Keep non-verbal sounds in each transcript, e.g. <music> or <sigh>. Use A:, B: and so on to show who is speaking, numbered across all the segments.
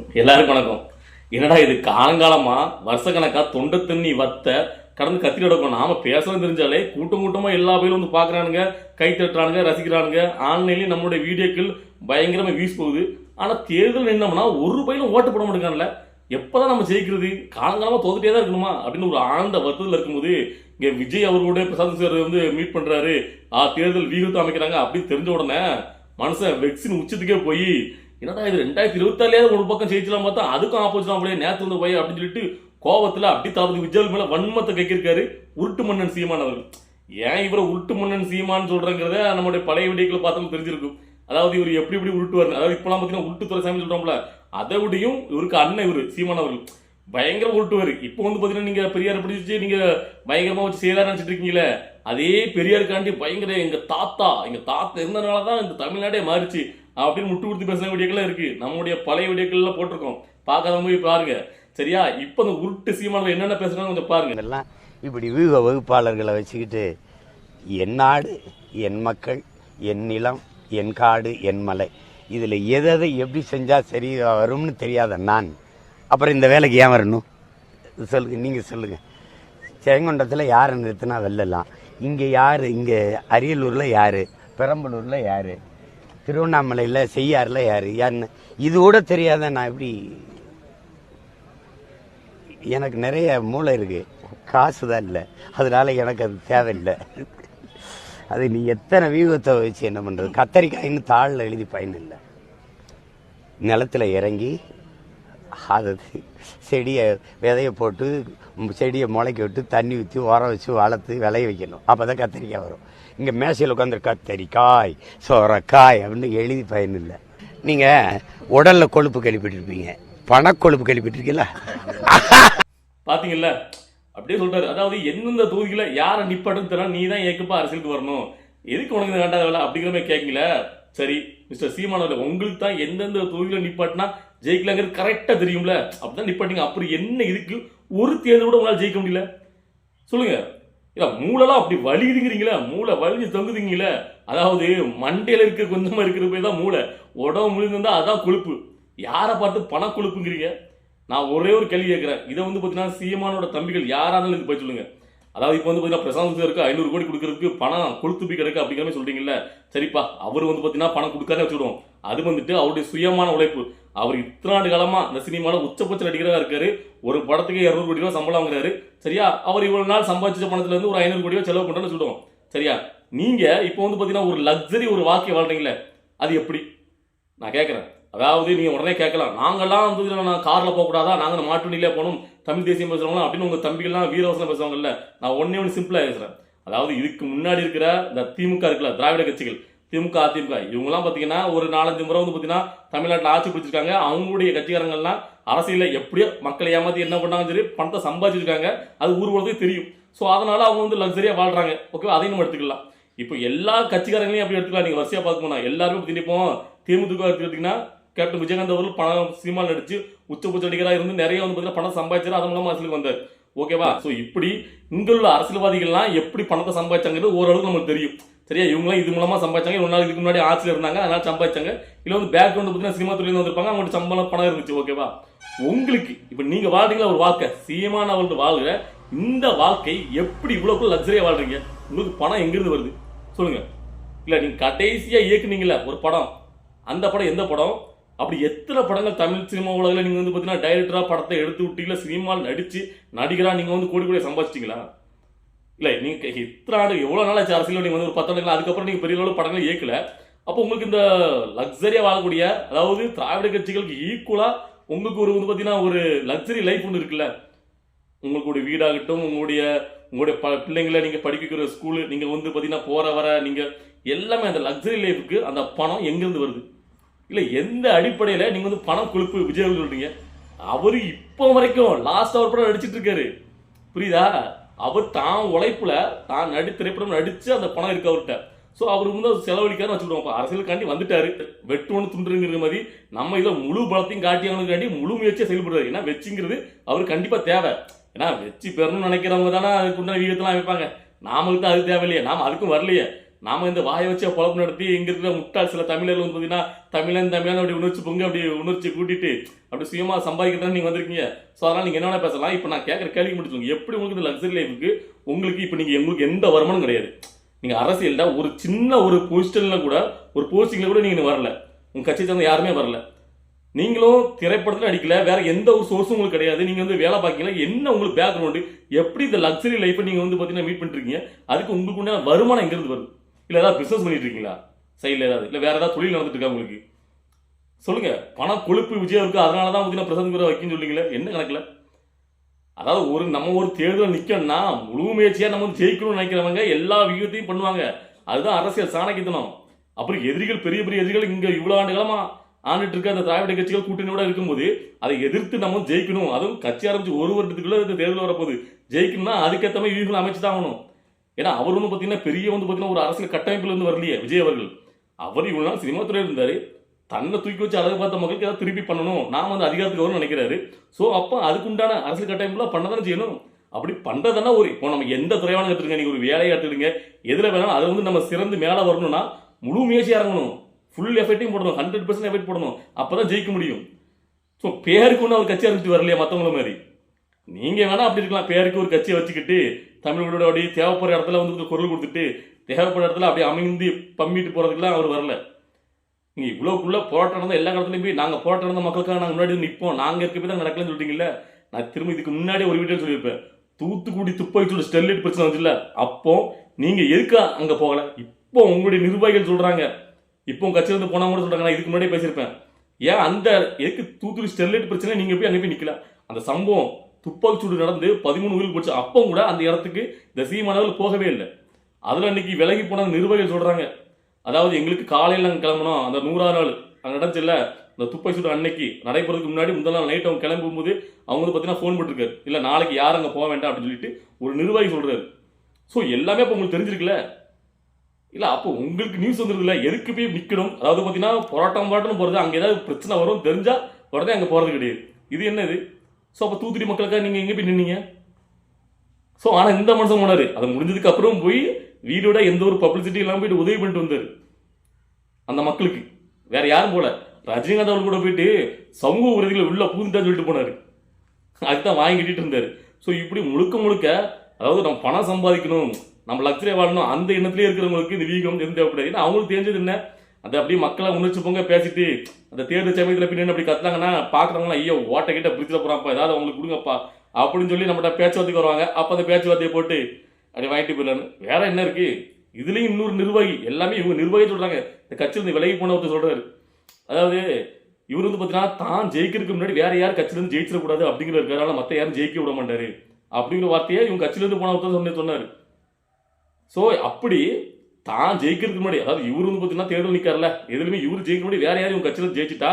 A: எல்லாருக்கும் வணக்கம். என்னடா இது காலங்காலமா வருஷக்கணக்காக தொண்டை தண்ணி வத்த கடந்து கத்தி கிடக்கும். நாம பேசணும் தெரிஞ்சாலே கூட்டம் கூட்டமாக எல்லா பேரும் வந்து பார்க்குறானுங்க கை தட்டுறானுங்க ரசிக்கிறானுங்க. ஆன்லைன்லயும் நம்மளுடைய வீடியோக்கள் பயங்கரமாக வீஸ் போகுது. ஆனால் தேர்தல் என்னம்னா ஒரு பையிலும் ஓட்டு போட மாட்டேங்கான்ல எப்பதான் நம்ம ஜெயிக்கிறது? காலங்காலமாக தோத்துட்டே தான் இருக்கணுமா? அப்படின்னு ஒரு ஆழ்ந்த வருத்தத்தில் இருக்கும்போது இங்கே விஜய் அவர்களோட பிரசாந்த் சார் வந்து மீட் பண்ணுறாரு ஆ தேர்தல் வீகத்தை அமைக்கிறாங்க அப்படின்னு தெரிஞ்ச உடனே மனுஷன் வெக்சின் உச்சத்துக்கே போய் என்னடா இது ரெண்டாயிரத்தி இருபத்தாலேயாவது ஒரு பக்கம் ஜெயிச்சலாம் பார்த்தா அதுக்கும் ஆப்போசிட் அப்படியே நேற்று வந்து போய் அப்படின்னு சொல்லிட்டு கோவத்தில் அப்படி தளபதி விஜய் மேல வன்மத்தை கைக்கிருக்காரு உருட்டு மன்னன் சீமான் அவர்கள். ஏன் இவரை உருட்டு மன்னன் சீமான் சொல்றங்கிறத நம்மளுடைய பழைய வீடியோக்களை பார்த்தோம் தெரிஞ்சிருக்கும். அதாவது இவர் எப்படி எப்படி உருட்டுவார் அதாவது இப்பெல்லாம் பார்த்தீங்கன்னா உருட்டு துறை சாமி சொல்றோம்ல அதை விடையும் இவருக்கு அண்ணன் இவரு சீமான் அவர்கள். பயங்கர உருட்டுவார். இப்போ வந்து பார்த்தீங்கன்னா நீங்கள் பெரியார் பிடிச்சி நீங்கள் பயங்கரமாக வச்சு செய்யலாம் நினச்சிட்டு இருக்கீங்களே அதே பெரியாருக்காண்டி பயங்கர எங்க தாத்தா எங்க தாத்தா இருந்தனால தான் இந்த தமிழ்நாடே மாறிச்சு. அப்படின்னு முட்டு கொடுத்து பேசுன வீடியோக்கெல்லாம் இருக்கு. நம்முடைய பழைய வீடியோக்கள்லாம் போட்டிருக்கோம். பார்க்காத போய் பாருங்க. சரியா? இப்போ அந்த உருட்டு சீமானவர் என்னென்ன பேசுறாங்க கொஞ்சம் பாருங்க.
B: இதெல்லாம் இப்படி வியூக வகுப்பாளர்களை வச்சுக்கிட்டு என் நாடு என் மக்கள் என் நிலம் என் காடு என் மலை இதில் எதை எதை எப்படி செஞ்சால் சரி வரும்னு தெரியாத நான். அப்புறம் இந்த வேலைக்கு ஏன் வரணும்? சொல்லுங்கள் நீங்கள் சொல்லுங்கள் செங்கொண்டத்தில் யாரை நிறுத்தினா வெல்லலாம்? இங்கே யார்? இங்கே அரியலூரில் யார்? பெரம்பலூரில் யார்? திருவண்ணாமலையில் செய்யாறில் யார்? யாருன்னு? இது கூட தெரியாத நான் எப்படி எனக்கு நிறைய மூளை இருக்குது காசு தான் இல்லை. அதனால் எனக்கு அது தேவையில்லை. அது நீ எத்தனை வியூகத்தை வச்சு என்ன பண்ணுறது கத்தரிக்காயின்னு தாளில் எழுதி பயன் இல்லை. நிலத்துல இறங்கி அது செடியை விதைய போட்டு செடியை முளைக்க விட்டு தண்ணி ஊற்றி உரம் வச்சு வளர்த்து விளைய வைக்கணும். அப்போ தான் கத்திரிக்காய் வரும். இங்கே மேசையில் உட்காந்து கத்தரிக்காய் சோரக்காய் அப்படின்னு எழுதி பயன் இல்லை நீங்கள் உடலில் கொழுப்பு கழிப்பிட்டிருப்பீங்க. பணக்கொழுப்பு கழிப்பிட்டிருக்கீங்களா?
A: பார்த்தீங்களா அப்படியே சொல்றாரு. அதாவது எந்தெந்த தொகுதியில் யாரை நிப்பாட்டுன்னு தெரியல. நீ தான் ஏக்கப்பா அரசியலுக்கு வரணும். எதுக்கு உனக்கு வேண்டாத வேலை? அப்படிங்கிற மாதிரி கேட்கல. சரி மிஸ்டர் சீமானவர் உங்களுக்கு தான் எந்தெந்த தொகுதியில் நிப்பாட்டினா ஜெயிக்கலாங்கிறது கரெக்டாக தெரியும்ல? அப்படிதான் நிப்பாட்டிங்க. அப்புறம் என்ன இருக்கு ஒரு தேர்தல் கூட உங்களால் ஜெயிக்க முடியல. சொல்லுங்க. இல்லை மூளைலாம் அப்படி வலியுதுங்கிறீங்களா மூளை வலிஞ்சு தொங்குதுங்களே. அதாவது மண்டையில் இருக்க கொஞ்சமாக இருக்கிற போய் தான் மூளை. உடம்பு முழுந்திருந்தால் அதான் கொழுப்பு. யாரை பார்த்து பண கொழுப்புங்கிறீங்க நான் ஒரே ஒரு கேள்வி கேட்குறேன். இதை வந்து பார்த்தீங்கன்னா சீமானோட தம்பிகள் யாராக இருந்தாலும் இதுக்கு போய் சொல்லுங்கள் அதாவது இப்போ வந்து பார்த்தீங்கன்னா பிரசாந்த் சாருக்கு ஐநூறு கோடி கொடுக்கறதுக்கு பணம் கொளுத்துப்பி கிடக்கு அப்படிங்கிற மாதிரி சொல்றீங்கல்ல? சரிப்பா அவர் வந்து பார்த்தீங்கன்னா பணம் கொடுக்காத வச்சுடுவோம் அது வந்துட்டு அவருடைய சுயமான உழைப்பு. அவர் இத்தனை ஆண்டு காலமா இந்த சினிமாவில் உச்சபட்ச நடிகராக இருக்காரு. ஒரு படத்துக்கு இரநூறு கோடி ரூபா சம்பளம் வாங்குறாரு. சரியா? அவர் இவ்வளவு நாள் சம்பாதிச்ச பணத்துல இருந்து ஒரு ஐநூறு கோடி ரூபா செலவு பண்ணுறேன்னு சொல்லுவோம் சரியா? நீங்க இப்போ வந்து பார்த்தீங்கன்னா ஒரு லக்ஸரி ஒரு வாழ்க்கை வாழ்றீங்களே அது எப்படி? நான் கேட்குறேன் அதாவது நீங்க உடனே கேட்கலாம். நாங்கெல்லாம் வந்து நான் கார்ல போக கூடாதா நாங்க மாட்டு வண்டியிலே போகணும். தமிழ் தேசியம் பேசுறவங்க அப்படின்னு உங்கள் தம்பிகள்லாம் வீரவசனம் பேசுவாங்கல்ல நான் ஒன்னே ஒன்று சிம்பிளாக பேசுகிறேன் அதாவது இதுக்கு முன்னாடி இருக்கிற இந்த திமுக இருக்குல்ல திராவிட கட்சிகள் திமுக அதிமுக இவங்கெல்லாம் பார்த்தீங்கன்னா ஒரு நாலஞ்சு முறை வந்து பார்த்தீங்கன்னா தமிழ்நாட்டில் ஆட்சி பிடிச்சிருக்காங்க. அவங்களுடைய கட்சிக்காரங்கள்லாம் அரசியலில் எப்படியோ மக்களை ஏமாத்தி என்ன பண்ணாலும் சரி பணத்தை சம்பாதிச்சிருக்காங்க. அது ஊர்வலத்துக்கு தெரியும். ஸோ அதனால் அவங்க வந்து லக்ஸரியாக வாழ்கிறாங்க ஓகே அதையும் நம்ம எடுத்துக்கலாம். இப்போ எல்லா கட்சிக்காரங்களையும் அப்படி எடுத்துக்கலாம்? நீங்கள் வரிசையாக பார்க்கணும் எல்லாருமே திணிப்போம் இப்போ தேமுதிக எடுத்துக்கிட்டீங்கன்னா கேப்டன் விஜயகாந்த் அவர்கள் பணம் சினிமாவில் நடிச்சு உச்சபட்ச நடிகராக இருந்து நிறைய வந்து பார்த்தீங்கன்னா பணம் சம்பாதிச்சாரு அதன் மூலமாக அரசியலுக்கு வந்தார். ஓகேவா ஸோ இப்படி இங்குள்ள அரசியல்வாதிகள்லாம் எப்படி பணத்தை சம்பாதிச்சாங்கிறது ஓரளவுக்கு நமக்கு தெரியும். சரியா? இவங்களாம் இது மூலமாக சம்பாதிச்சாங்க. இவ்வளோ நாள் இதுக்கு முன்னாடி ஆட்சியில் இருந்தாங்க. அதனால சம்பாதிச்சாங்க. இல்லை வந்து பேக்ரவுண்ட் பார்த்தீங்கன்னா சினிமா துறையில் வந்திருப்பாங்க. அவங்களோட சம்பளம் பணம் இருந்துச்சு. ஓகேவா உங்களுக்கு இப்போ நீங்கள் வாழ்றீங்களா? ஒரு வாழ்க்கை. சீமான அவர்களோட வாழ்கிற இந்த வாழ்க்கை எப்படி இவ்வளவு லக்ஸரியாக வாழ்றீங்க? உங்களுக்கு பணம் எங்கேருந்து வருது? சொல்லுங்கள் இல்லை நீங்கள் கடைசியாக இயக்குனீங்களே ஒரு படம். அந்த படம் எந்த படம்? அப்படி எத்தனை படங்கள் தமிழ் சினிமா உலகில் நீங்கள் வந்து பார்த்தீங்கன்னா டைரக்டராக படத்தை எடுத்து விட்டீங்களா? சினிமாவில் நடித்து நடிகராக நீங்கள் வந்து கோடி கோடி சம்பாதிச்சிட்டிங்களா? இல்லை நீங்கள் இத்தனை ஆண்டு எவ்வளோ நாள் ஆச்சு அரசியல் நீங்கள் வந்து ஒரு பத்து ஆண்டுகள் அதுக்கப்புறம் நீங்கள் பெரிய அளவு படங்கள் இயக்கல. அப்போ உங்களுக்கு இந்த லக்ஸரியாக வாழக்கூடிய அதாவது திராவிட கட்சிகளுக்கு ஈக்குவலாக உங்களுக்கு ஒரு வந்து பார்த்தீங்கன்னா ஒரு லக்ஸரி லைஃப் ஒன்று இருக்குல்ல? உங்களுக்கு வீடாகட்டும் உங்களுடைய உங்களுடைய ப பிள்ளைங்களை நீங்கள் படிக்க வைக்கிற ஸ்கூலு நீங்கள் வந்து பார்த்தீங்கன்னா போகிற வர நீங்கள் எல்லாமே அந்த லக்ஸரி லைஃபுக்கு அந்த பணம் எங்கேருந்து வருது? இல்ல எந்த அடிப்படையில நீங்க வந்து பணம் கொழுப்பு விஜய் சொல்கிறீங்க அவர் அவரு இப்போ வரைக்கும் லாஸ்ட் அவர் படம் நடிச்சிட்டு இருக்காரு. புரியுதா? அவர் தான் உழைப்புல தான் நடி திரைப்படம் நடிச்சு அந்த பணம் இருக்கு அவர்கிட்ட. ஸோ அவர் வந்து அது செலவழிக்காரு வச்சுக்கிடுவோம். அரசியலுக்காண்டி வந்துட்டாரு. வெட்டு ஒன்று துண்டுங்கிற மாதிரி நம்ம இதில் முழு பலத்தையும் காட்டியவனுக்காண்டி முழு முயற்சியாக செயல்படுறாரு. ஏன்னா வெச்சிங்கிறது அவர் கண்டிப்பாக தேவை. ஏன்னா வெச்சு பெறணும்னு நினைக்கிறவங்க தானே அதுக்குண்டான வீகத்தெல்லாம் வைப்பாங்க நாமளுக்கு தான் அது தேவையில்லையே. நாம அதுக்கும் வரலையே. நாம இந்த வாயை வச்ச பொழப்பு நடத்தி இங்க இருக்கிற முட்டாள் சில தமிழர்கள் வந்து பாத்தீங்கன்னா தமிழன் தமிழன் அப்படி உணர்ச்சி பொங்க அப்படி உணர்ச்சி கூட்டிட்டு அப்படி சுயமா சம்பாதிக்கிறதா நீங்க வந்திருக்கீங்க. ஸோ அதனால நீங்க என்ன பேசலாம்? இப்போ நான் கேட்குற கேள்வி முடிச்சுங்க எப்படி உங்களுக்கு இந்த லக்ஸரி லைஃபுக்கு உங்களுக்கு இப்போ நீங்க உங்களுக்கு எந்த வருமானம் கிடையாது? நீங்க அரசியல்ல ஒரு சின்ன ஒரு பொசிஷன்ல கூட ஒரு போஸ்டிங்ல கூட நீங்க வரல. உங்க கட்சி சேர்ந்த யாருமே வரல. நீங்களும் திரைப்படத்தில் அடிக்கல வேற எந்த ஒரு சோர்ஸும் உங்களுக்கு கிடையாது. நீங்க வந்து வேலை பார்க்கல என்ன உங்களுக்கு பேக்ரவுண்டு எப்படி இந்த லக்ஸரி லைஃப்பை நீங்க வந்து பார்த்தீங்கன்னா மீட் பண்ணிருக்கீங்க அதுக்கு உங்களுக்கு உண்டான வருமானம் எங்கிருந்து வருது? இல்லை ஏதாவது பிஸ்னஸ் பண்ணிட்டு இருக்கீங்களா சைடில் ஏதாவது? இல்லை வேறு ஏதாவது தொழில் நடந்துட்டு இருக்கா உங்களுக்கு? சொல்லுங்கள் பணம் கொழுப்பு விஜயம் இருக்குது அதனால தான் பார்த்தீங்கன்னா பிரசாந்த் குரு வைக்கணும்னு சொல்லுங்களே என்ன கணக்கில்? அதாவது ஒரு நம்ம ஒரு தேர்தலில் நிற்கணும்னா முழு முயற்சியாக நம்ம வந்து ஜெயிக்கணும்னு நினைக்கிறவங்க எல்லா விகிதத்தையும் பண்ணுவாங்க. அதுதான் அரசியல் சாணக்கித்தனம். அப்புறம் எதிரிகள் பெரிய பெரிய எதிரிகள் இங்கே இவ்வளோ ஆண்டு காலமா ஆண்டுட்டு இருக்க அந்த திராவிட கட்சிகள் கூட்டணியோட இருக்கும்போது அதை எதிர்த்து நம்ம ஜெயிக்கணும். அதுவும் கட்சி ஆரம்பிச்சு ஒரு வருடத்துக்குள்ள இந்த தேர்தல் வரப்போகுது. ஜெயிக்கணும்னா அதுக்கேற்ற மாதிரி வியூகம் அமைச்சு தான் ஆகணும். ஏன்னா அவர் வந்து பார்த்தீங்கன்னா பெரிய வந்து பார்த்தீங்கன்னா ஒரு அரசியல் கட்டமைப்பில் இருந்து வரலையே விஜய் அவர்கள். அவர் இவ்வளோ நாள் சினிமா துறையில் இருந்தார். தன்னை தூக்கி வச்சு அழகு பார்த்த மக்களுக்கு ஏதாவது திருப்பி பண்ணணும். நான் வந்து அதிகாரத்துக்கு வரும்னு நினைக்கிறாரு. ஸோ அப்போ அதுக்குண்டான அரசியல் கட்டமைப்புலாம் பண்ண தானே செய்யணும்? அப்படி பண்ணுறதுனா ஒரு இப்போ நம்ம எந்த துறையான எடுத்துருங்க நீங்கள் ஒரு வேலையை எடுத்துடுங்க எதில் வேணாலும் அதை வந்து நம்ம சிறந்து மேலே வரணும்னா முழு முயற்சி இறங்கணும். ஃபுல் எஃபெக்டையும் போடணும். ஹண்ட்ரட் பர்சன்ட் எஃபெக்ட் போடணும். அப்போ தான் ஜெயிக்க முடியும். ஸோ பேருக்கு ஒன்றும் அவர் கட்சி ஆரம்பிச்சு வரலையா மற்றவங்கள மாதிரி. நீங்கள் வேணால் அப்படி இருக்கலாம். பேருக்கு ஒரு கட்சியை வச்சுக்கிட்டு தமிழர்களோட அப்படி தேவைப்படுற இடத்துல வந்து குரல் கொடுத்துட்டு தேவைப்படுற இடத்துல அப்படியே அமைந்து பம்மிட்டு போறதுக்குலாம் அவர் வரல. நீங்கள் இவ்வளோக்குள்ளே போராட்டம் நடந்த எல்லா இடத்துலையும் போய் நாங்கள் போராட்டம் நடந்த மக்களுக்காக நாங்கள் முன்னாடி நிற்போம் நாங்கள் இருக்க போய் தான் நடக்கலன்னு சொல்லிட்டீங்கல்ல நான் திரும்ப இதுக்கு முன்னாடி ஒரு வீடியோ சொல்லியிருப்பேன். தூத்துக்குடி துப்பாக்கி ஸ்டெர்லைட் பிரச்சனை வந்துச்சுல்ல? அப்போ நீங்கள் எதுக்கு அங்கே போகலை? இப்போ உங்களுடைய நிர்வாகிகள் சொல்கிறாங்க இப்போ உங்க கட்சியில போனால் கூட சொல்கிறாங்க நான் இதுக்கு முன்னாடியே பேசியிருப்பேன். ஏன் அந்த எதுக்கு தூத்துக்குடி ஸ்டெர்லைட் பிரச்சனை நீங்கள் போய் அங்கே போய் நிற்கல அந்த சம்பவம் துப்பாக்கி சூடு நடந்து பதிமூணு உயிர் போச்சு. அப்போ கூட அந்த இடத்துக்கு இந்த சீமானவர்கள் போகவே இல்லை. அதில் இன்னைக்கு விலகி போன நிர்வாகிகள் சொல்கிறாங்க அதாவது எங்களுக்கு காலையில் நாங்கள் கிளம்பணும் அந்த நூறாவது நாள் அங்கே நடந்துச்சுல்ல அந்த துப்பாக்கி சூடு அன்னைக்கு நடைபெறதுக்கு முன்னாடி முதல் நாள் நைட் அவங்க கிளம்பும்போது அவங்க வந்து பார்த்தீங்கன்னா ஃபோன் போட்டிருக்காரு. இல்லை நாளைக்கு யார் அங்கே போக வேண்டாம் அப்படின்னு சொல்லிட்டு ஒரு நிர்வாகி சொல்கிறாரு ஸோ எல்லாமே இப்போ உங்களுக்கு தெரிஞ்சிருக்குல்ல? இல்லை அப்போ உங்களுக்கு நியூஸ் வந்துருக்குல்ல? எதுக்கு போய் நிற்கணும் அதாவது பார்த்தீங்கன்னா போராட்டம் போராட்டம் போகிறது அங்கே ஏதாவது பிரச்சனை வரும் தெரிஞ்சால் உடனே அங்கே போகிறது கிடையாது. இது என்னது? ஸோ அப்போ தூத்துக்குடி மக்களுக்காக நீங்கள் எங்கே போய் நின்னீங்க? ஸோ ஆனால் இந்த மனுஷன் போனார் அது முடிஞ்சதுக்கு அப்புறம் போய் வீடோட எந்த ஒரு பப்ளிசிட்டி இல்லாமல் போயிட்டு உதவி பண்ணிட்டு வந்தார். அந்த மக்களுக்கு. வேற யாரும் போல. ரஜினிகாந்த் அவர்கள் கூட போயிட்டு சமூக உறுதியில் உள்ள பூந்துட்டான்னு சொல்லிட்டு போனார். அதுதான் வாங்கி இருந்தார். ஸோ இப்படி முழுக்க முழுக்க அதாவது நம்ம பணம் சம்பாதிக்கணும் நம்ம லக்ஸரியாக வாழணும் அந்த எண்ணத்துலேயே இருக்கிறவங்களுக்கு இந்த வீகம் எதுவும் தேவைப்படாது. ஏன்னா அவங்களுக்கு தெரிஞ்சது என்ன? அது அப்படியே மக்களை உணர்ச்சி பொங்க பேசிட்டு அந்த தேர்தல் சமயத்தில் பின்னாடி அப்படி கத்துனாங்கன்னா பார்க்குறவங்களாம் ஐயோ ஓட்டை கிட்ட பிடிச்சிட போகிறாப்பா ஏதாவது அவங்களுக்கு கொடுங்கப்பா அப்படின்னு சொல்லி நம்மகிட்ட பேச்சுவார்த்தைக்கு வருவாங்க. அப்போ அந்த பேச்சுவார்த்தையை போட்டு அப்படி வாங்கிட்டு போயிடலான்னு வேற என்ன இருக்கு? இதுலேயும் இன்னொரு நிர்வாகி எல்லாமே இவங்க நிர்வாகி சொல்கிறாங்க இந்த கட்சியிலிருந்து விலகி போன ஒருத்தர் சொல்றாரு. அதாவது இவர் வந்து பார்த்தீங்கன்னா தான் ஜெயிக்கிறதுக்கு முன்னாடி வேற யார் கட்சியிலேருந்து ஜெயிச்சிடக்கூடாது அப்படிங்கிற இருக்கிறனால மற்ற யாரும் ஜெயிக்க விட மாட்டாரு. அப்படிங்கிற வார்த்தையை இவங்க கட்சியிலேருந்து போன ஒருத்தர் சொன்ன சொன்னார். ஸோ அப்படி தான் ஜெயிக்கிறதுக்கு முன்னாடி அதாவது இவர் வந்து பார்த்தீங்கன்னா தேர்தல் நிற்கார்ல எதுலையுமே இவர் ஜெயிக்க முன்னாடி வேற யாரும் இவங்க கட்சியில் ஜெயிச்சிட்டா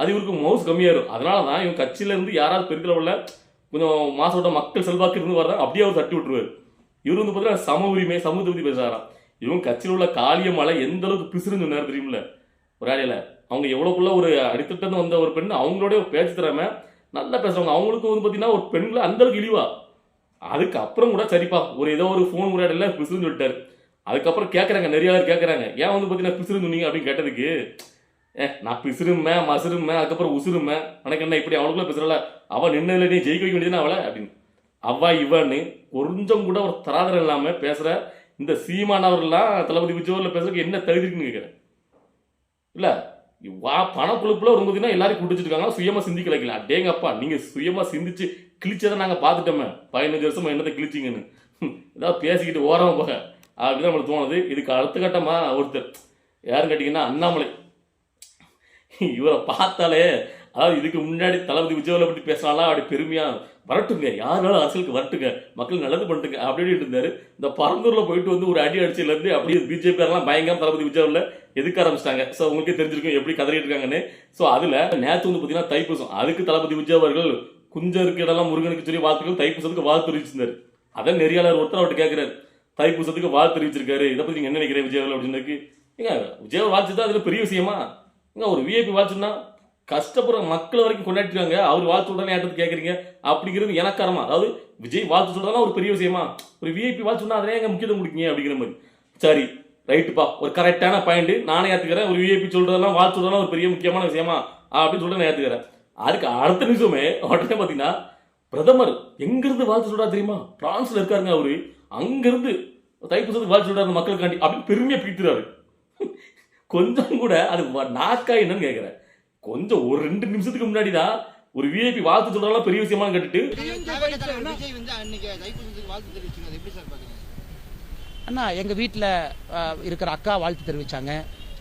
A: அது இவருக்கு மவுஸ் கம்மியாயிரும். அதனால தான் இவங்க கட்சியிலேருந்து யாராவது பெருக்கிற உள்ள கொஞ்சம் மாசோட மக்கள் செல்வாக்கு இருந்து வர்றாங்க அப்படியே அவர் தட்டி விட்டுருவார். இவர் வந்து பார்த்தீங்கன்னா சம உரிமை சமூகத்தை பத்தி பேசுறாராம். இவங்க கட்சியில் உள்ள காளியமலை எந்த அளவுக்கு பிசுறுன்னு சொன்னார் தெரியுமில்ல ஒரு ஆடையில அவங்க எவ்வளோக்குள்ள ஒரு அடித்தட்டு வந்த ஒரு பெண் அவங்களோட பேச்சு திறமை நல்லா பேசுறாங்க அவங்களுக்கு வந்து பார்த்தீங்கன்னா ஒரு பெண்களை அந்தளவுக்கு இழிவா. அதுக்கப்புறம் கூட சரிப்பா ஒரு ஏதோ ஒரு ஃபோன் உரையாடல பிசுன்னு சொல்லிட்டாரு. அதுக்கப்புறம் கேட்குறாங்க நிறைய பேர் கேட்குறாங்க ஏன் வந்து பார்த்தீங்கன்னா பிசுறுன்னு சொன்னீங்க அப்படின்னு கேட்டதுக்கு ஏ நான் பிசுறுமே மசுருமே அதுக்கப்புறம் உசுருமே எனக்கு என்ன இப்படி அவளுக்குள்ள பிசுறல? அவ நின்னதுல நீ ஜெயிக்க வைக்க வேண்டியதுனா அவளை? அப்படின்னு. அவ்வா இவன்னு கொஞ்சம் கூட ஒரு தராதரம் இல்லாமல் பேசுகிற இந்த சீமானவர்கள்லாம் தளபதி விஜயவரில் பேசுறதுக்கு என்ன தகுதி இருக்குன்னு கேட்குறேன் இல்லை வா பணக்குழுப்பில் ஒரு பார்த்தீங்கன்னா எல்லாரும் கூட்டிட்டு சுயமாக சுயமா சிந்திக்க வைக்கலாம் அடேங்கப்பா நீங்க சுயமா சிந்திச்சு கிழிச்சதை நாங்கள் பார்த்துட்டோமே. பதினஞ்சு வருஷமா என்னத்தை கிழிச்சிங்கன்னு? <laughs> ஏதாவது பேசிக்கிட்டு ஓரமாக போக அப்படின்னு நம்மளுக்கு தோணுது. இதுக்கு அடுத்த கட்டமாக ஒருத்தர் யாருன்னு கேட்டிங்கன்னா அண்ணாமலை. இவரை பார்த்தாலே அதாவது இதுக்கு முன்னாடி தளபதி விஜயவலை பற்றி பேசினாலாம் அப்படி பெருமையாக வரட்டுங்க யாருனாலும் அரசியலுக்கு வரட்டுங்க மக்கள் நல்லது பண்ணிட்டுங்க அப்படின்னு இருந்தார். இந்த பரந்தூரில் போயிட்டு வந்து ஒரு அடி அடிச்சிலேருந்து அப்படியே பிஜேபி பயங்கரம் தளபதி விஜயவல்ல எதுக்க ஆரம்பிச்சிட்டாங்க? ஸோ உங்களுக்கே தெரிஞ்சிருக்கும் எப்படி கதறிட்டு இருக்காங்கன்னு. ஸோ அதில் நேற்று வந்து பார்த்தீங்கன்னா தைப்பூசம். அதுக்கு தளபதி விஜய் அவர்கள் குஞ்சருக்கு இடம்லாம் முருகனுக்கு சொல்லி வாழ்த்துக்கள் தைப்பூசத்துக்கு வாழ்த்து தெரிவிச்சிருந்தாரு அதான் நெறியாளர் ஒருத்தர் அவர்கிட்ட கேட்குறாரு தைப்பூசத்துக்கு வாழ்த்து தெரிவிச்சிருக்காரு. இதை பற்றி நீங்கள் என்ன நினைக்கிறேன் விஜய் அவர்கள் அப்படின்னு ஏங்க விஜய் வாழ்த்து தான் அதில் பெரிய விஷயமா? ஏங்க ஒரு விஐபி வாழ்த்துன்னா கஷ்டப்படுற மக்கள் வரைக்கும் கொண்டாடிருக்காங்க. அவர் வாழ்த்து உடனே ஏற்றது கேட்குறீங்க அப்படிங்கிறது எனக்காரமா? அதாவது விஜய் வாழ்த்து சொல்றதெல்லாம் ஒரு பெரிய விஷயமா? ஒரு விஐபி வாழ்த்து சொன்னால் அதே எங்கள் முக்கியத்துவம் கொடுக்கீங்க அப்படிங்கிற மாதிரி. சரி ரைட்டுப்பா ஒரு கரெக்டான பாயிண்ட் நானே ஏற்றுக்கிறேன் ஒரு விஐபி சொல்கிறதெல்லாம் வாழ்த்து சொல்றதெல்லாம் ஒரு பெரிய முக்கியமான விஷயமா? அப்படின்னு சொல்லிட்டு நான் ஏற்றுக்கிறேன் அதுக்கு அடுத்த நிமிஷமே உடனே பார்த்தீங்கன்னா பிரதமர் எங்கிருந்து வாழ்த்து சொல்கிறா தெரியுமா? பிரான்ஸில் இருக்காருங்க அவரு. அங்கிருந்து தைப்பூசத்துக்கு வாழ்த்து சொல்றாரு மக்களுக்காண்டி அப்படின்னு பெருமையாக பிடித்துறாரு கொஞ்சம் கூட அது நாக்கா என்னன்னு கேட்குறேன் கொஞ்சம் ஒரு ரெண்டு நிமிஷத்துக்கு முன்னாடி தான் ஒரு விஐபி வாழ்த்து சொல்றதெல்லாம் பெரிய விஷயமா கேட்டுட்டு.
C: அண்ணா எங்கள் வீட்டில் இருக்கிற அக்கா வாழ்த்து தெரிவிச்சாங்க.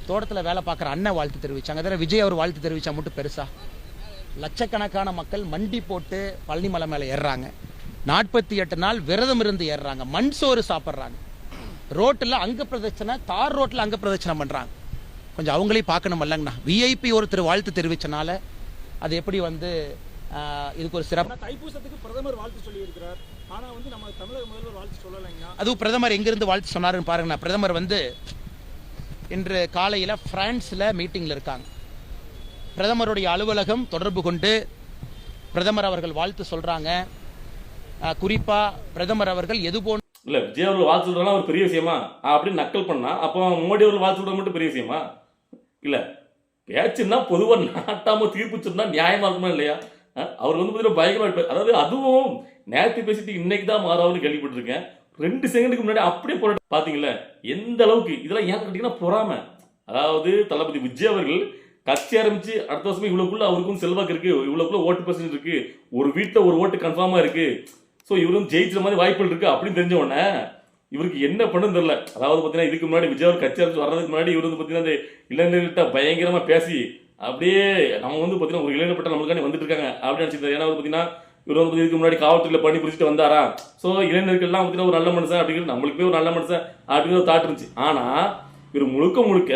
C: தோட்டத்தில் வேலை பார்க்குற அண்ணன் வாழ்த்து தெரிவிச்சாங்க. அதில் விஜய் அவர் வாழ்த்து தெரிவிச்சா மட்டும் பெருசா? லட்சக்கணக்கான மக்கள் மண்டி போட்டு பழனிமலை மேலே ஏறுறாங்க. நாற்பத்தி எட்டு நாள் விரதம் இருந்து ஏறுறாங்க. மண் சோறு சாப்பிட்றாங்க. ரோட்டில் அங்க பிரதட்சணை தார் ரோட்டில் அங்க பிரதட்சணை பண்ணுறாங்க கொஞ்சம் அவங்களையும் பார்க்கணும் இல்லைங்கண்ணா. விஐபி ஒருத்தர் வாழ்த்து தெரிவிச்சனால அது எப்படி வந்து இதுக்கு ஒரு சிறப்பு.
D: தைப்பூசத்துக்கு பிரதமர் வாழ்த்து சொல்லியிருக்கிறார். ஆனா வந்து நம்ம தமிழக முதல்வர் வாழ்த்து சொல்லலைங்க
C: அதுவும் பிரதமர் எங்கிருந்து வாழ்த்து சொன்னாருன்னு பாருங்கண்ணா. பிரதமர் வந்து இன்று காலையில் பிரான்ஸில் மீட்டிங்கில் இருக்காங்க. பிரதமருடைய அலுவலகம் தொடர்பு கொண்டு பிரதமர் அவர்கள் வாழ்த்து சொல்றாங்க. அஹ், குறிப்பா பிரதமர் அவர்கள் எது போன்ற
A: இல்ல விஜய் அவர்கள் வாழ்த்து சொல்றதெல்லாம் ஒரு பெரிய விஷயமா? அப்படின்னு நக்கல் பண்ணா அப்போ மோடி அவர்கள் வாழ்த்து விட மட்டும் பெரிய விஷயமா? இல்ல பேச்சுன்னா பொதுவா நாட்டாம தீர்ப்பு சொன்னா நியாயமா இருக்குமா இல்லையா? அஹ் அவர் வந்து பார்த்தீங்கன்னா பயங்கரமா அதாவது அதுவும் நேற்று பேசிட்டு இன்னைக்கு தான் மாறாவுன்னு கேள்விப்பட்டிருக்கேன். ரெண்டு செகண்டுக்கு முன்னாடி அப்படியே போராட்டம் பாத்தீங்களா? எந்த அளவுக்கு? இதெல்லாம் ஏன் கேட்டீங்கன்னா பொறாம. அதாவது தளபதி விஜய் அவர்கள் கட்சி ஆரம்பிச்சு அடுத்த வருஷமே இவ்வளவுக்குள்ள அவருக்கும் செல்வாக்கு இருக்கு. இவ்வளவுக்குள்ள ஓட்டு பர்சன்ட் இருக்கு. ஒரு வீட்டுல ஒரு ஓட்டு கன்ஃபார்மா இருக்கு. ஸோ இவரும் ஜெயிக்கிற மாதிரி வாய்ப்புகள் இருக்குது அப்படின்னு தெரிஞ்ச உடனே இவருக்கு என்ன பண்ணுன்னு தெரியல. அதாவது பார்த்தீங்கன்னா இதுக்கு முன்னாடி விஜய் அவர் கட்சி அரசு வர்றதுக்கு முன்னாடி இவர் வந்து பார்த்தீங்கன்னா அந்த இளைஞர்கிட்ட பயங்கரமாக பேசி அப்படியே நம்ம வந்து பார்த்தீங்கன்னா ஒரு இளைஞர் பட்டம் நம்மளுக்காண்டி வந்துட்டு இருக்காங்க அப்படின்னு நினைச்சிருந்தாரு ஏன்னா வந்து பார்த்தீங்கன்னா இவர் வந்து இதுக்கு முன்னாடி காவல்துறையில் பண்ணி பிடிச்சிட்டு வந்தாரா? ஸோ இளைஞர்கள்லாம் பார்த்தீங்கன்னா ஒரு நல்ல மனுஷன் அப்படிங்கிறது நம்மளுக்குமே ஒரு நல்ல மனுஷன் அப்படிங்கிற ஒரு தாட் இருந்துச்சு. ஆனால் இவர் முழுக்க முழுக்க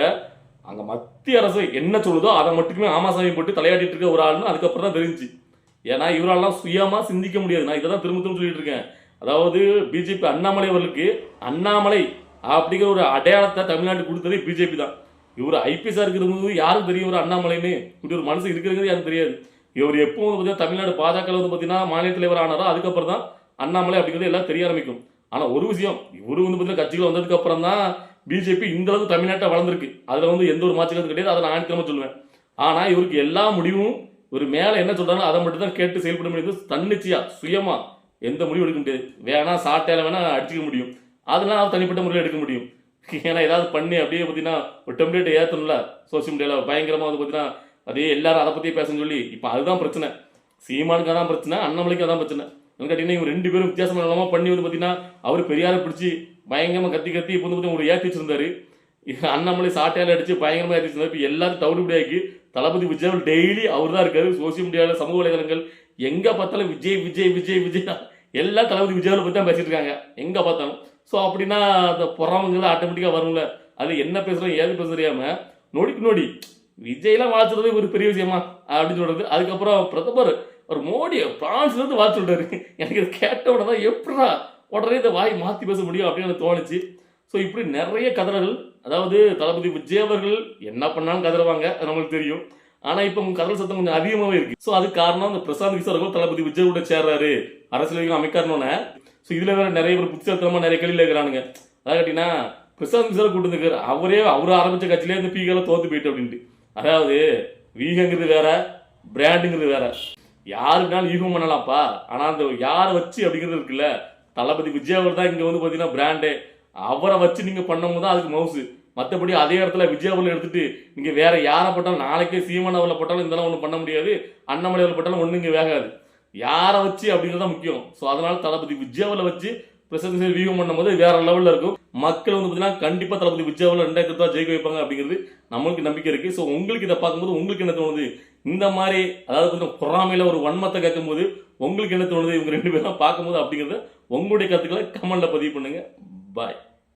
A: அங்கே மத்திய அரசு என்ன சொல்லுதோ அதை மட்டுமே ஆமாசாமி போட்டு தலையாட்டிட்டு இருக்க ஒரு ஆள்னு அதுக்கப்புறம் தான் தெரிஞ்சு ஏன்னா இவராலாம் சுயமாக சிந்திக்க முடியாது. நான் இதை தான் திரும்ப திரும்ப சொல்லிட்டு இருக்கேன் அதாவது பிஜேபி அண்ணாமலை அவர்களுக்கு அண்ணாமலை அப்படிங்கிற ஒரு அடையாளத்தை தமிழ்நாட்டுக்கு கொடுத்ததே பிஜேபி தான். இவர் ஐபிஎஸ்ஆர் இருக்கிறது யாருக்கு தெரியும் ஒரு அண்ணாமலைன்னு? இப்படி ஒரு மனசு இருக்கிறது யாருக்கு தெரியாது. இவர் எப்போ பார்த்தீங்கன்னா தமிழ்நாடு பாஜக வந்து பார்த்தீங்கன்னா மாநில தலைவர் ஆனாரோ அதுக்கப்புறம் தான் அண்ணாமலை அப்படிங்கிறது எல்லாம் தெரிய ஆரம்பிக்கும். ஆனால் ஒரு விஷயம் இவர் வந்து பார்த்தீங்கன்னா கட்சிகள் வந்ததுக்கு அப்புறம் தான் பிஜேபி இந்த அளவுக்கு தமிழ்நாட்டை வளர்ந்துருக்கு. அதில் வந்து எந்த ஒரு மாற்றுக்கிறது கிடையாது. அதை நான் ஆணித்தரமாக சொல்லுவேன். ஆனால் இவருக்கு எல்லா முடிவும் ஒரு மேலே என்ன சொல்றாங்களோ அதை மட்டும் தான் கேட்டு செயல்பட முடியும். தன்னிச்சையாக சுயமாக எந்த முடிவும் எடுக்க முடியாது. வேணா சாட்டையில வேணா அடிச்சுக்க முடியும். அதெல்லாம் அவர் தனிப்பட்ட முறையில் எடுக்க முடியும். ஏன்னா ஏதாவது பண்ணி அப்படியே பார்த்தீங்கன்னா ஒரு டெம்ப்ளேட்டை ஏற்றணும்ல சோசியல் மீடியாவில் பயங்கரமாக வந்து பார்த்தீங்கன்னா அதே எல்லாரும் அதை பற்றியே பேசணும்னு சொல்லி இப்போ அதுதான் பிரச்சனை. சீமானுக்கு அதான் பிரச்சனை அண்ணாமலைக்கு அதான் பிரச்சனை. என்ன கேட்டீங்கன்னா இவங்க ரெண்டு பேரும் வித்தியாசமான இல்லாமல் பண்ணி வந்து பார்த்தீங்கன்னா அவர் பெரியாரை பிடிச்சி பயங்கரமாக கத்தி கத்தி இப்போ வந்து பார்த்தீங்கன்னா ஒரு ஏற்றி வச்சிருந்தாரு. அண்ணாமலை சாட்டையால் அடிச்சு பயங்கரமாக ஏற்றி வச்சிருந்தாரு. இப்போ எல்லாரும் தவிடுபடியாக்கி தளபதி விஜய் டெய்லி அவர் தான் இருக்காரு. சோசியல் மீடியாவில் சமூக வலைதளங்கள் எங்கே பார்த்தாலும் விஜய் விஜய் விஜய் விஜய். தான். எல்லாம் தளபதி விஜயாவில் பற்றி தான் பேசிட்டு இருக்காங்க. எங்கே பார்த்தாலும். ஸோ அப்படின்னா அந்த பொறாமங்கள் ஆட்டோமேட்டிக்காக வரும்ல. அது என்ன பேசுகிறோம் ஏது பேச தெரியாமல் நொடிக்கு நொடி விஜய்லாம் வாழ்த்துறது ஒரு பெரிய விஷயமா அப்படின்னு சொல்கிறது அதுக்கப்புறம் பிரதமர் ஒரு மோடி பிரான்ஸ்லேருந்து வாழ்த்து சொல்றாரு. எனக்கு இது கேட்ட உடனே தான் எப்படா உடனே இந்த வாய் மாற்றி பேச முடியும் அப்படின்னு எனக்கு தோணுச்சு. ஸோ இப்படி நிறைய கதறல்கள் அதாவது தளபதி விஜய் அவர்கள் என்ன பண்ணாலும் கதறுவாங்க அது நம்மளுக்கு தெரியும். ஆனால் இப்போ உங்க கதறல் சத்தம் கொஞ்சம் அதிகமாகவே இருக்கு. ஸோ அதுக்கு காரணம் அந்த பிரசாந்த் கிஷோர் அவர்கள் தளபதி விஜய் கூட சேர்றாரு. அரசியல் அமைக்காரனோன்னு ஸோ இதில் வேற நிறைய பேர் புத்திசாலித்தனமா நிறைய கேள்வியில் இருக்கிறானுங்க. அதாவது கேட்டிங்கன்னா பிரசாந்த் கிஷோர் கூட்டு இருக்காரு. அவரே அவர் ஆரம்பிச்ச கட்சியிலே இந்த பீகால தோத்து போயிட்டு அப்படின்ட்டு. அதாவது வீகங்கிறது வேற பிராண்டுங்கிறது வேற. யாருக்குனாலும் ஈகம் பண்ணலாம்ப்பா. ஆனால் அந்த யாரை வச்சு அப்படிங்கிறது இருக்குல்ல. தளபதி விஜய் அவர் தான் இங்கே வந்து பார்த்தீங்கன்னா பிராண்டே. அவரை வச்சு நீங்கள் பண்ணும்போது தான் அதுக்கு மவுசு. மற்றபடி அதே இடத்துல விஜயாவில் எடுத்துட்டு நீங்கள் வேற யாரை போட்டாலும் நாளைக்கே சீமான் போட்டாலும் இதெல்லாம் ஒன்றும் பண்ண முடியாது. அண்ணாமலையில் போட்டாலும் ஒன்றும் இங்கே வேகாது. யாரை வச்சு அப்படிங்கிறது தான் முக்கியம். ஸோ அதனால தளபதி விஜயாவில் வச்சு பிரசிடன்சி வியூகம் பண்ணும்போது வேற லெவலில் இருக்கும். மக்கள் வந்து பார்த்தீங்கன்னா கண்டிப்பாக தளபதி விஜயாவில் அவர்கள் ரெண்டாயிரத்தி ஜெயிக்க வைப்பாங்க அப்படிங்கிறது நம்மளுக்கு நம்பிக்கை இருக்குது ஸோ உங்களுக்கு இதை பார்க்கும்போது உங்களுக்கு என்ன தோணுது? இந்த மாதிரி அதாவது கொஞ்சம் பொறாமையில் ஒரு வன்மத்தை கேட்கும்போது உங்களுக்கு என்ன தோணுது? இவங்க ரெண்டு பேரும் பார்க்கும்போது அப்படிங்கிறத உங்களுடைய கருத்துக்களை கமெண்ட்ல பதிவு பண்ணுங்கள் பாய்